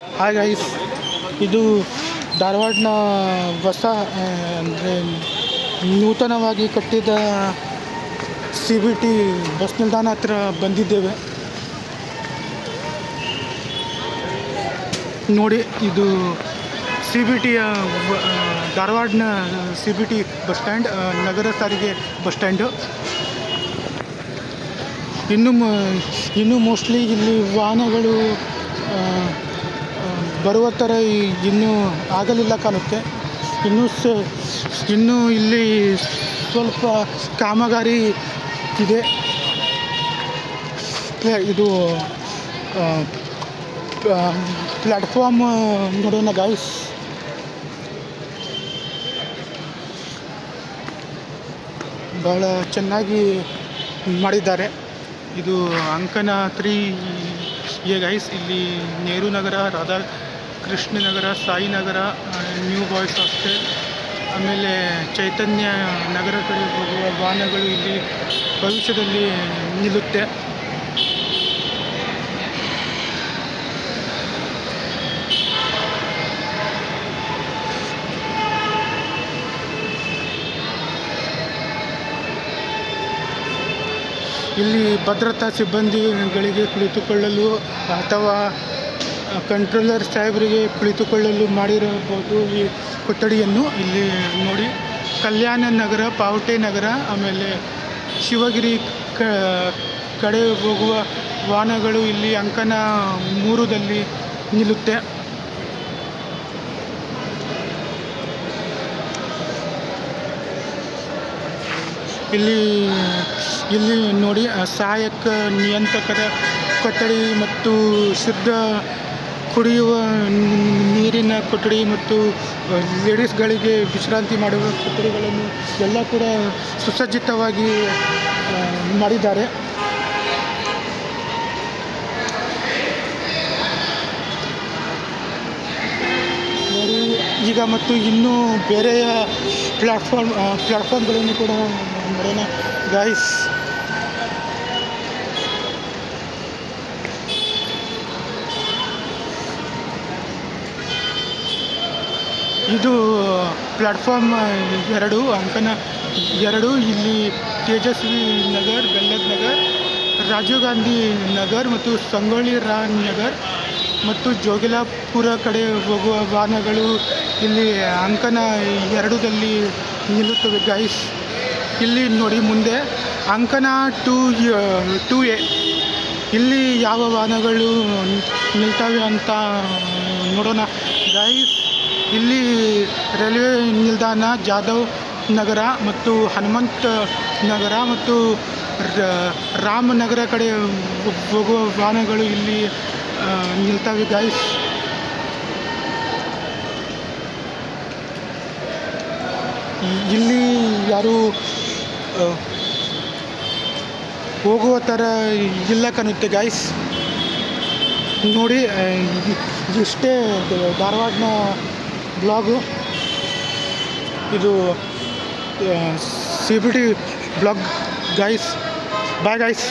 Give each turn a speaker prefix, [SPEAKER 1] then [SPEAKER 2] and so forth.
[SPEAKER 1] Hi guys ಇದು ಧಾರವಾಡನ ಹೊಸ ಅಂದರೆ ನೂತನವಾಗಿ ಕಟ್ಟಿದ ಸಿ ಬಿ ಟಿ ಬಸ್ ನಿಲ್ದಾಣ ಹತ್ರ ಬಂದಿದ್ದೇವೆ. ನೋಡಿ, ಇದು ಸಿ ಬಿ ಟಿಯ ಧಾರವಾಡನ C B T bus stand ನಗರ ಸಾರಿಗೆ ಬಸ್ ಸ್ಟ್ಯಾಂಡು. ಇನ್ನು ಇನ್ನು ಮೋಸ್ಟ್ಲಿ ಇಲ್ಲಿ ವಾಹನಗಳು ಬರುವ ಥರ ಇನ್ನೂ ಆಗಲಿಲ್ಲ ಕಾಣುತ್ತೆ. ಇನ್ನೂ ಸ, ಇನ್ನೂ ಇಲ್ಲಿ ಸ್ವಲ್ಪ ಕಾಮಗಾರಿ ಇದೆ. ಇದು ಪ್ಲ್ಯಾಟ್ಫಾರ್ಮ್ ನೋಡೋಣ ಗಾಯ್ಸ್ ಭಾಳ ಚೆನ್ನಾಗಿ ಮಾಡಿದ್ದಾರೆ. ಇದು ಅಂಕನ ತ್ರೀ ಎ ಗೈಸ್ ಇಲ್ಲಿ Nehru Nagar, Radha Krishna Sainagar Sai Nagar new boys hostel ಆಮೇಲೆ ಚೈತನ್ಯ ನಗರ ಕಡೆ ಹೋಗುವ ವಾಹನಗಳು ಇಲ್ಲಿ ಭವಿಷ್ಯದಲ್ಲಿ ನಿಲ್ಲುತ್ತೆ. ಇಲ್ಲಿ ಭದ್ರತಾ ಸಿಬ್ಬಂದಿಗಳಿಗೆ ಕುಳಿತುಕೊಳ್ಳಲು ಅಥವಾ ಕಂಟ್ರೋಲರ್ ಸಾಹೇಬರಿಗೆ ಕುಳಿತುಕೊಳ್ಳಲು ಮಾಡಿರಬಹುದು ಈ ಕೊಠಡಿಯನ್ನು. ಇಲ್ಲಿ ನೋಡಿ, ಕಲ್ಯಾಣ ನಗರ, ಪಾವಟೆ ನಗರ, ಆಮೇಲೆ ಶಿವಗಿರಿ ಕಡೆ ಹೋಗುವ ವಾಹನಗಳು ಇಲ್ಲಿ ಅಂಕನ ಮೂರುದಲ್ಲಿ ನಿಲ್ಲುತ್ತೆ. ಇಲ್ಲಿ ಇಲ್ಲಿ ನೋಡಿ ಸಹಾಯಕ ನಿಯಂತ್ರಕರ ಕೊಠಡಿ ಮತ್ತು ಶುದ್ಧ ಕುಡಿಯುವ ನೀರಿನ ಕೊಠಡಿ ಮತ್ತು ಲೇಡೀಸ್ಗಳಿಗೆ ವಿಶ್ರಾಂತಿ ಮಾಡುವ ಕೊಠಡಿಗಳನ್ನು ಎಲ್ಲ ಕೂಡ ಸುಸಜ್ಜಿತವಾಗಿ ಮಾಡಿದ್ದಾರೆ. ಈಗ ಮತ್ತು ಇನ್ನೂ ಬೇರೆಯ ಪ್ಲ್ಯಾಟ್ಫಾರ್ಮ್ ಪ್ಲ್ಯಾಟ್ಫಾರ್ಮ್ಗಳನ್ನು ಕೂಡ ನೋಡೋಣ, ಗಾಯ್ಸ್. ಇದು ಪ್ಲಾಟ್ಫಾರ್ಮ್ ಎರಡು ಅಂಕನ ಎರಡು, ಇಲ್ಲಿ ತೇಜಸ್ವಿ ನಗರ್ ಬೆಲ್ಲದ್ ನಗರ್, ರಾಜೀವ್ ಗಾಂಧಿ ನಗರ್ ಮತ್ತು ಸಂಗೊಳ್ಳಿ ರಾಮ್ ನಗರ್ ಮತ್ತು ಜೋಗಿಲಾಪುರ ಕಡೆ ಹೋಗುವ ವಾಹನಗಳು ಇಲ್ಲಿ ಅಂಕನ ಎರಡುದಲ್ಲಿ ನಿಲ್ಲುತ್ತವೆ. ಗೈಸ್ ಇಲ್ಲಿ ನೋಡಿ ಮುಂದೆ ಅಂಕನ ಟು ಟು ಎ. ಇಲ್ಲಿ ಯಾವ ವಾಹನಗಳು ನಿಲ್ತವೆ ಅಂತ ನೋಡೋಣ. ಗೈಸ್ ಇಲ್ಲಿ ರೈಲ್ವೆ ನಿಲ್ದಾಣ, ಜಾಧವ್ ನಗರ ಮತ್ತು ಹನುಮಂತ ನಗರ ಮತ್ತು ರಾಮನಗರ ಕಡೆ ಹೋಗುವ ವಾಹನಗಳು ಇಲ್ಲಿ ನಿಲ್ತವೆ ಗೈಸ್ ಇಲ್ಲಿ ಯಾರು ಹೋಗುವ ಥರ ಇಲ್ಲ ಕಾಣುತ್ತೆ ಗಾಯ್ಸ್ ನೋಡಿ ಇಷ್ಟೇ ಧಾರವಾಡನ ಬ್ಲಾಗು. ಇದು C B T blog guys bye guys